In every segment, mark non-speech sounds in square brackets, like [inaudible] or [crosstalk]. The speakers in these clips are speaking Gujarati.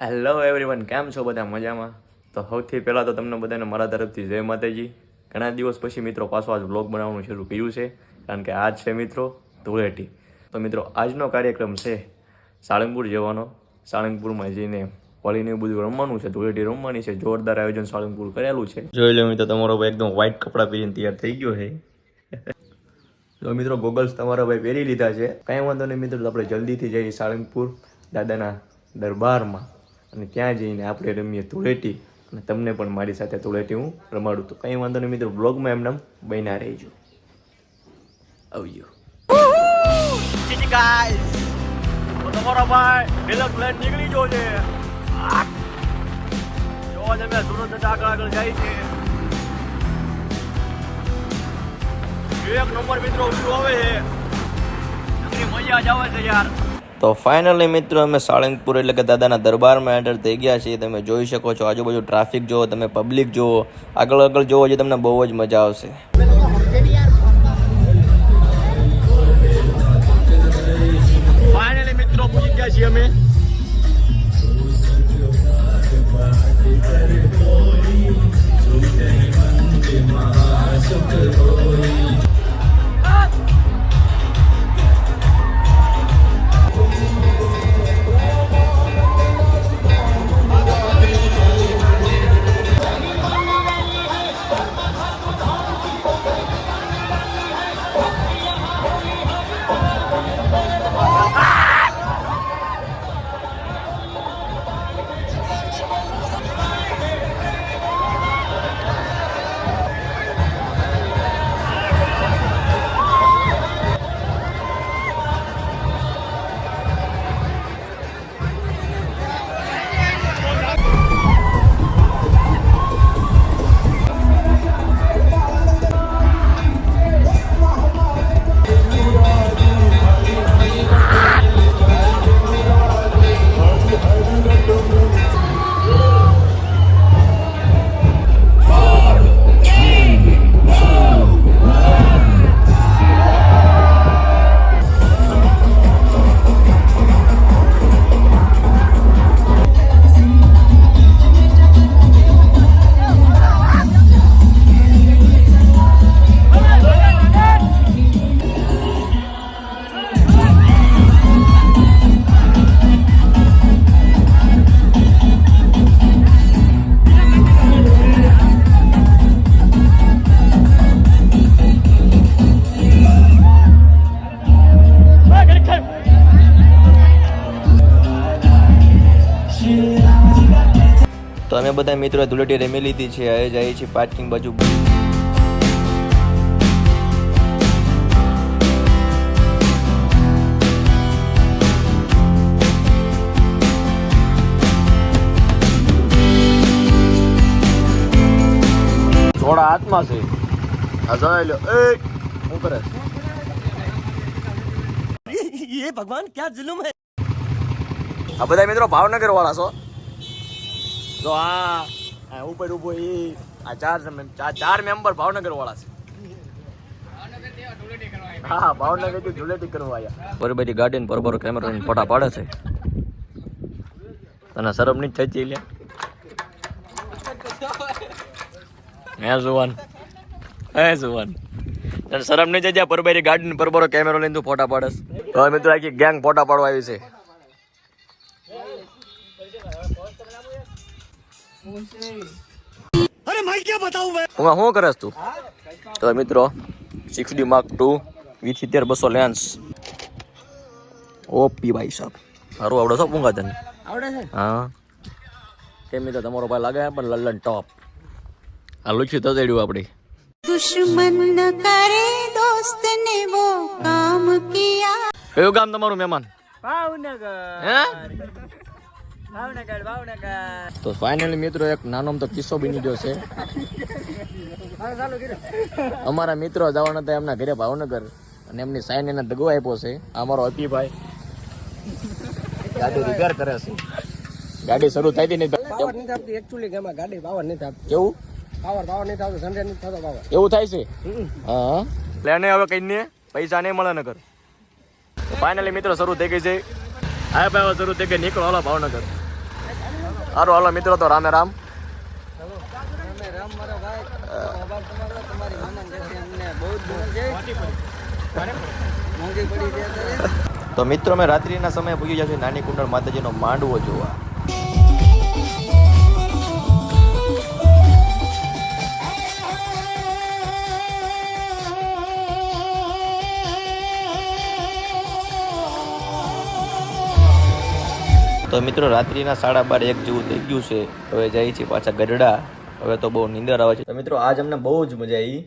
હેલો એવરીવન કેમ છો બધા મજામાં? તો સૌથી પહેલાં તો તમને બધાને મારા તરફથી જય માતાજી. ઘણા દિવસ પછી મિત્રો પાછો આજ બ્લોગ બનાવવાનું શરૂ કર્યું છે કારણ કે આજ છે મિત્રો ધૂળેટી. તો મિત્રો આજનો કાર્યક્રમ છે સાળંગપુર જવાનો. સાળંગપુરમાં જઈને હોળીને બધું રમવાનું છે ધૂળેટી રમવાની છે જોરદાર આયોજન સાળંગપુર કરેલું છે. જોઈ લો મિત્રો તમારો ભાઈ એકદમ વ્હાઇટ કપડાં પહેરીને તૈયાર થઈ ગયો છે. તો મિત્રો ગોગલ્સ તમારા ભાઈ પહેરી લીધા છે. કાંઈ વાંધો નહીં મિત્રો તો આપણે જલ્દીથી જઈએ સાળંગપુર દાદાના દરબારમાં. અને ત્યાં જઈને આપણે રમીએ ધૂળેટી. અને તમને પણ મારી સાથે ધૂળેટી હું રમાડું તો કંઈ વાંધો નહીં મિત્રો બ્લોગમાં એમને બન્યા રહીજો. આવજો. તમારો ભાઈ ડિલક નીકળી જો છે. જોવા તમે સુરત આગળ આગળ જાય છે એક નંબર મિત્રો શું આવે છે. મજા જ આવે છે યાર. તો ફાઇનલી મિત્રો, અમે સાળંગપુર એટલે કે દાદાના દરબારમાં એન્ટર થઈ ગયા છીએ. તમે જોઈ શકો છો, આજુબાજુ ટ્રાફિક જુઓ, તમે પબ્લિક જુઓ આગળ આગળ જુઓ જે તમને બહુ જ મજા આવશે. અમે. બધા મિત્રો ધૂળેટી રમી લીધી છે હવે જઈએ છીએ પાર્કિંગ બાજુ થોડા હાથમાં છે આ જોઈ લો એ શું કરે ये भगवान क्या जुल्म है [laughs] આ બધા મિત્રો ભાવનગર વાળા છો જો આ ઉપર ઊભો એ આ ચાર ચાર મેમ્બર ભાવનગર વાળા છે. હા ભાવનગરથી ધૂળેટી કરવા આવ્યા બરોબર ગાડીને બરોબર કેમેરા ફોટા પાડે છે. તને શરમ નહીં થઈ લ્યા? હે જુવાન હે જુવાન. તને શરમ નહીં થઈ જાય ગાડી ને બરોબર કેમેરો લઈને તું ફોટા પાડસ તો મિત્રો આખી ગેંગ ફોટા પાડવા આવી છે. અરે ભાઈ ક્યાં બતાવું મેં હું શું કરસ તું? તો મિત્રો સિક્સ ડી માર્ક ટુ વી સિત્તેર બસો લેન્સ ઓપી ભાઈ સાહેબ. હારું આવડે છો પૂંગા તને? આવડે છે? હા. કેમ તો તમારો ભાઈ લાગે પણ લલ્લન ટોપ આ તો તજેડ્યું આપણે. દુશ્મન કરે દોસ્ત ને વો કામ કિયા. કયું ગામ તમારું મહેમાન? ભાવનગર. હે? તો ફાઇનલી મિત્રો એક નાનો તો કિસ્સો બની ગયો છે. અમારા મિત્રો જવાના હતા એમના ઘરે ભાવનગર અને એમની સાઈન એને દગો આપ્યો છે. અમારો અતિભાઈ. ગાડી રિપેર કરે છે. ગાડી શરૂ થઈ હતી નહીં નથી આપતી એકચ્યુઅલી ગામમાં ગાડી પાવર નહીં થતી કેવું? પાવર પાવર નહીં થતો સંડે નહીં થતો પાવર. એવું થાય છે? હા. લેને હવે કઈ નહીં પૈસા નહીં મળે નગર. ફાઇનલી મિત્રો શરૂ થઈ ગઈ છે. આ ભાઈ શરૂ થઈ ગઈ નીકળો હાલો ભાવનગર. સારું હાલો મિત્રો તો રામે રામ. તો મિત્રો મેં રાત્રિના સમયે પૂછી જશે નાની કુંડળ માતાજીનો માંડવો જોવા. તો મિત્રો રાત્રિના સાડા બાર એક જેવું થઈ ગયું છે. હવે જાય છે પાછા ગઢડા. હવે તો બહુ નીંદર આવે છે. તો મિત્રો આજ અમને બહુ જ મજા આવી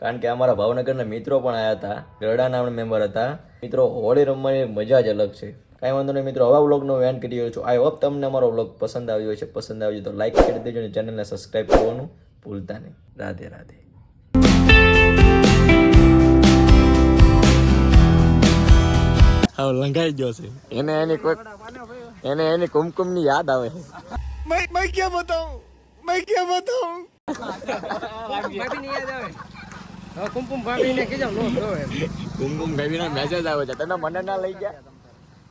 કારણ કે અમારા ભાવનગરના મિત્રો પણ આવ્યા હતા. ગરડાના નામના મેમ્બર હતા. મિત્રો હોળી રમવાની મજા જ અલગ છે. કાંઈ વાંધો નહીં મિત્રો આવા વ્લોગનો વેન કરી રહ્યો છું. આઈ હોપ તમને અમારો વ્લોગ પસંદ આવ્યો છે પસંદ આવ્યો તો લાઈક કરી દેજો અને ચેનલને સબસ્ક્રાઈબ કરવાનું ભૂલતા નહીં. રાધે રાધે. લંઘાઈ ગયો છે. એને એની કોઈ એને એની કુમકુમની યાદ આવે. ભાભી ની યાદ આવે હવે કુમકુમ ભાભી ને કીધું કુમકુમ ભાભી ના મેસેજ આવે છે. તને મને ના લઈ ગયા?